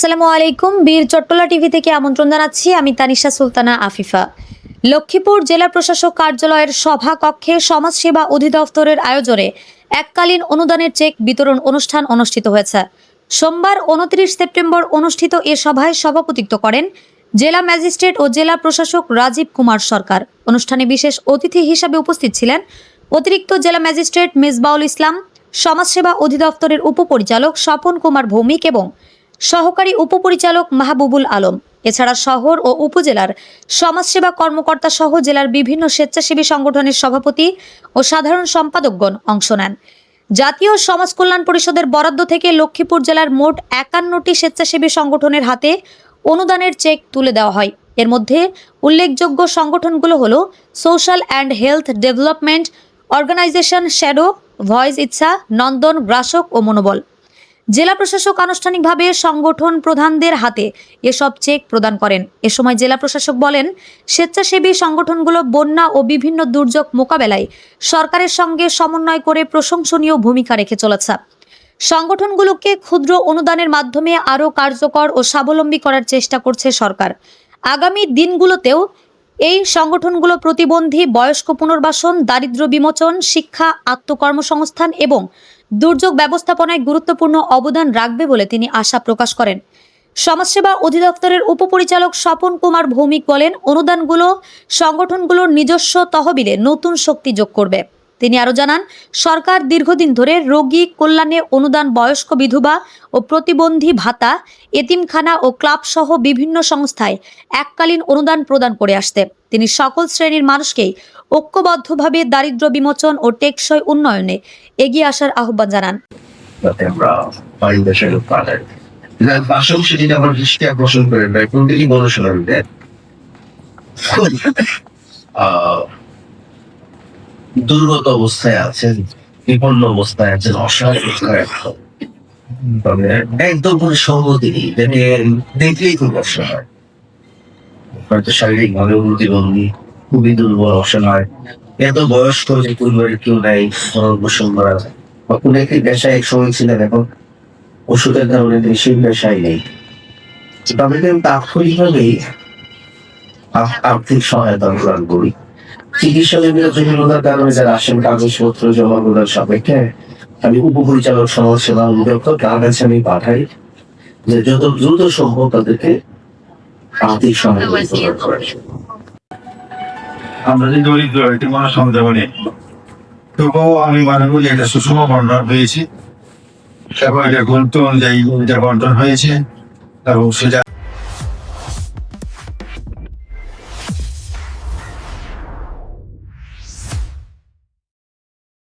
আসসালামু আলাইকুম। বীর চট্টলা টিভি থেকে আমন্ত্রণ জানাচ্ছি আমি তানিশা সুলতানা আফিফা। লক্ষ্মীপুর জেলা প্রশাসক কার্যালয়ের সভা কক্ষে সমাজসেবা অধিদপ্তরের আয়োজনে এককালীন অনুদানের চেক বিতরণ অনুষ্ঠান অনুষ্ঠিত হয়েছে। সোমবার উনত্রিশ সেপ্টেম্বর অনুষ্ঠিত এ সভায় সভাপতিত্ব করেন জেলা ম্যাজিস্ট্রেট ও জেলা প্রশাসক রাজীব কুমার সরকার। অনুষ্ঠানে বিশেষ অতিথি হিসাবে উপস্থিত ছিলেন অতিরিক্ত জেলা ম্যাজিস্ট্রেট মিসবাউল ইসলাম, সমাজসেবা অধিদপ্তরের উপপরিচালক স্বপন কুমার ভৌমিক এবং সহকারী উপপরিচালক মাহবুবুল আলম। এছাড়া শহর ও উপজেলার সমাজসেবা কর্মকর্তা সহ জেলার বিভিন্ন স্বেচ্ছাসেবী সংগঠনের সভাপতি ও সাধারণ সম্পাদকগণ অংশ নেন। জাতীয় সমাজ কল্যাণ পরিষদের বরাদ্দ থেকে লক্ষ্মীপুর জেলার মোট একান্নটি স্বেচ্ছাসেবী সংগঠনের হাতে অনুদানের চেক তুলে দেওয়া হয়। এর মধ্যে উল্লেখযোগ্য সংগঠনগুলো হলো social and health development organisation shadow, voice Ichchha, Nandan, গ্রাসক ও মনোবল। জেলা প্রশাসক আনুষ্ঠানিকভাবে সংগঠন প্রধানদের হাতে এসব চেক প্রদান করেন। এ সময় জেলা প্রশাসক বলেন, স্বেচ্ছাসেবী সংগঠনগুলো বন্যা ও বিভিন্ন দুর্যোগ মোকাবেলায় সরকারের সঙ্গে সমন্বয় করে প্রশংসনীয় ভূমিকা রেখে চলেছে। সংগঠনগুলোকে ক্ষুদ্র অনুদানের মাধ্যমে আরও কার্যকর ও স্বাবলম্বী করার চেষ্টা করছে সরকার। আগামী দিনগুলোতেও এই সংগঠনগুলো প্রতিবন্ধী, বয়স্ক পুনর্বাসন দারিদ্র বিমোচন, শিক্ষা, আত্মকর্মসংস্থান এবং দুর্যোগ ব্যবস্থাপনায় গুরুত্বপূর্ণ অবদান রাখবে বলে তিনি আশা প্রকাশ করেন। সমাজসেবা অধিদপ্তরের উপপরিচালক স্বপন কুমার ভৌমিক বলেন, অনুদানগুলো সংগঠনগুলোর নিজস্ব তহবিলে নতুন শক্তি যোগ করবে। তিনি আরও জানান, সরকার দীর্ঘদিন ধরে রোগী কল্যাণে অনুদান, বয়স্ক বিধবা ও প্রতিবন্ধী ভাতা, এতিমখানা ও ক্লাব সহ বিভিন্ন সংস্থায় এককালীন অনুদান প্রদান করে আসতে তিনি সকল শ্রেণির মানুষকেই ঐক্যবদ্ধভাবে দারিদ্র্য বিমোচন ও টেকসই উন্নয়নে এগিয়ে আসার আহ্বান জানান। আমরা দুর্গত অবস্থায় আছেন বিপন্ন অবস্থায় আছেন অসহায় অবস্থায় একদম কোনো সঙ্গতি নেই দেখলেই খুব অসহায় হয়তো শারীরিক ভাবে প্রতিবন্ধী খুবই দুর্বল অসহায় এত বয়স্ক যে পরিবারের কেউ নাই পোষণ করা বা কোনো একটি পেশায় এক সময় ছিলেন, এখন ওষুধের কারণে তিনি সেই পেশায় নেই। তাদেরকে আমি তাৎক্ষণিকভাবেই আর্থিক সহায়তা প্রদান করি। চিকিৎসা জনিত জটিলতার কারণে যারা কাগজপত্র জমা আমি উপপরিচালক সমাজ সেবা অধিদপ্তর তার কাছে আমি পাঠাই যে যত দ্রুত সম্ভব তাদেরকে আর্থিক সহায়তা করার আমরা যে দরিদ্র এটি মানুষ সমাজে বলি তবুও আমি মনে করি এটা সুষম বন্টন হয়েছে এবং এটা গুরুত্ব অনুযায়ী এটা বন্টন হয়েছে। এবং সেটা